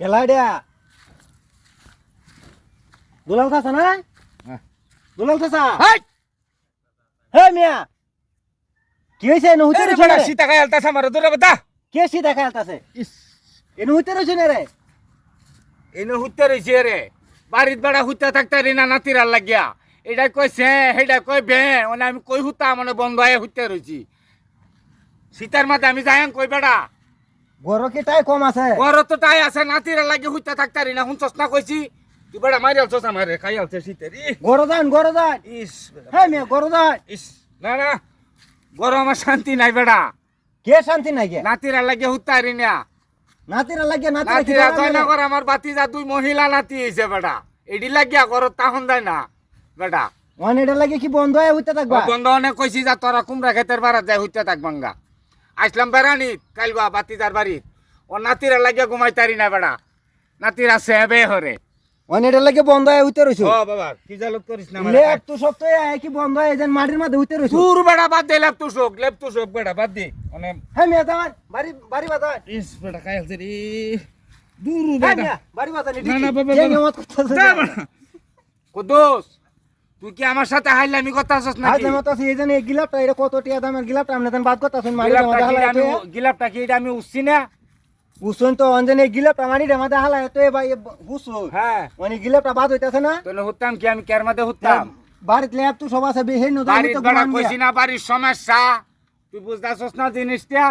দিয়া দুলাল চাচা না হ্যাঁ। দুলাল হাই! হে মিয়া কি হয়েছে এনে আরে রয়েছে বড়া সীতা গায়ে আলতা সামারে দূরে বাতা কে সি দেখা আছে ইস। এনে হইতে রয়েছে না রে। এনে হুতে রইছে রে। বাড়িত বেড়া হুতে থাকতে রে না নাতিরার লাগিয়া। এটা কই সে হেটা কই বে মানে আমি কই হুতা মানে বন্ধ হয়ে হুতে রইছি সীতার মাঝে আমি যাই কই বেড়া। গরো কি তাই কম আছে? ঘর তো তাই আছে নাতিরা লাগে হুতে থাকতে রে না শুনছস না কইছি। তুই বেড়া মারি আলছস আমারে খাই আলছে শীতের ই গরো যান গরো যান। ইস হে মিয়া গরো যান। ইস না না গরম আমার শান্তি নাই বেড়া। কে শান্তি নাই গে? নাতিরা লাগে হুতারি না। নাতিরা লাগে নাতিরা কি নাতিরা দাঁড়ান না রে? করে আমার বাতিজা দুই মহিলা নাতি হইছে বেটা এডি লাগিয়া ঘর তাহন দেয় না বেটা ওয়ান এটা লাগে কি বন্ধ হয়ে হইতে থাকবা? বন্ধ অনেক কইছি যা তোরা কুমড়া ক্ষেতের বাড়াত যায় হইতে থাক বাঙ্গা। আসলাম বেড়ানি কালবা বাতিজার বাড়িত। ও নাতিরা লাগিয়া ঘুমাইতারি না বেড়া। নাতিরা সেবে হরে এটা লাগে বন্ধ হয়ে হইতে রইছো। ও বাবা কি জালত করিস না লেপ তো সব তো এই কি বন্ধ হয়ে যেন মাটির মধ্যে হইতে রইছো দূর বেড়া বাদ দে লেপ তু শোক লেপ তু শোক বেড়া বাদ দে। মানে হে মিয়া যান বাড়ি বাড়ি বাজান ইস বেড়া কাই আছে রে দূর বেড়া। বাড়ি বাজান না, না, বাবা, বাবা। নিয়মত করতেছে যা কুদুস তুই কি আমার সাথে হাইলামি কথা আছিস আমার কাছে এই এই গিলাপটা এটা কত টিয়া দামের গিলাপটা? আপনি দেন বাদ করতেছেন মারি গিলাপটা মধ্যে কি আমি গিলাপটা কি এটা আমি উঠছি না? উসুন তো অঞ্জন এই গিলাপটা মারি মধ্যে হালাই তো এ ভাই হুসুন হ্যাঁ। মানে গিলাপটা বাদ হইতাছে না? তাহলে হুতাম কি আমি কের মধ্যে হুতাম বাড়িত লেপ তো সব আছে বেহে নদী বাড়ির বেড়া কইছি না বাড়ির সমস্যা। তুই বুঝতেছস না জিনিসটা?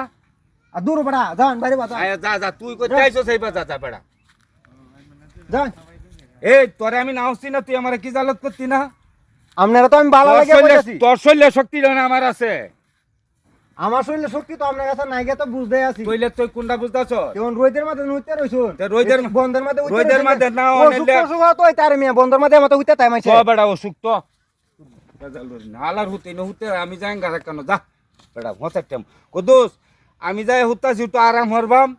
আর দূর বড়া যান বাড়ি বাজান আয় যা যা তুই কই চাইছস এই বাজা যা বেড়া। যান। এই তোরে আমি না হচ্ছি না তুই আমার কি জালত করতি না? আপনারা তো আমি ভালো লাগে বলেছি তোর শরীরে শক্তি না আমার আছে। আমার শরীরে শক্তি তো আপনার কাছে নাই তো বুঝতে আছি। কইলে তুই কোনটা বুঝতেছ? যেমন রোদের মধ্যে নইতে রইছো তে বন্ধের মধ্যে উইতে রোদের রইছো। না, ও অনেক তো তার মিয়া বন্ধের মতো উইতে তাই মাইছে। ক বেড়া অসুখ তো। নালার হুতে না হুতে আমি যাই গাড়া কেন? যা। বেড়া হতে টাইম কদোস আমি যাই হুতাছি তো আরাম হরবাম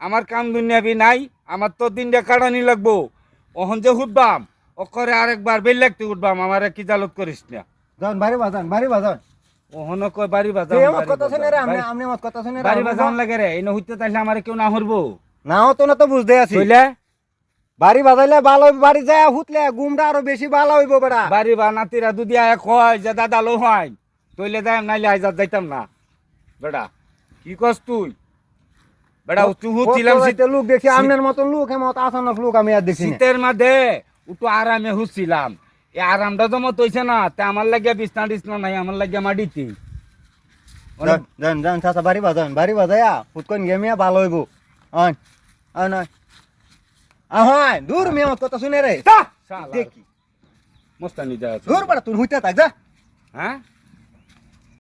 আমার কাম দুনিয়াবি নাই আমার তো দিনটা কাটানি লাগবো। ওহন যে হুটবাম। অকরে আরেকবার বেল্লাকতে উঠবাম আমার কি জালত করিস না? যান বাড়ি বাজান বাড়ি বাজান। ওহন কই বাড়ি এই আমার কথা শুনে রে আপনি আপনি আমার কথা শুনে রে বাড়ি বাজাম লাগে রে এই হইতে তাইলে আমার কেউ না হরবো। নাও তো না তো বুঝতে আছি। কইলে বাড়ি বাজাইলে ভালো হইব, বাড়ি যায় হুতলে গুমটা আরও বেশি ভালো হইব বেড়া। বাড়ি বা নাতিরা দুদি আয় কয় যে দাদা লো হয় তইলে যাই নাইলে আইজাত যাইতাম না। বেড়া কি কস তুই? বেড়া তুই কত রাইতে লোক দেখি আপনার মতন লোক এমত আসানক লোক আমি আর দেখি শীতের মাঝে একটু আরামে হুছিলাম এই আরামটা জমা তৈছে না তা আমার লাগিয়া বিছনা টিছনা নাই আমার লাগিয়া মাটিতে। যান, যান চাচা বাড়ি বাজান বাড়ি বাজায়া ফুটকন গে মিয়া ভালো হইব। আন আন আহাই দূর মিয়া কথা শুনে রে দেখি। মস্তানি যা দূর বড়া তুই হইতে থাক যা। হ্যাঁ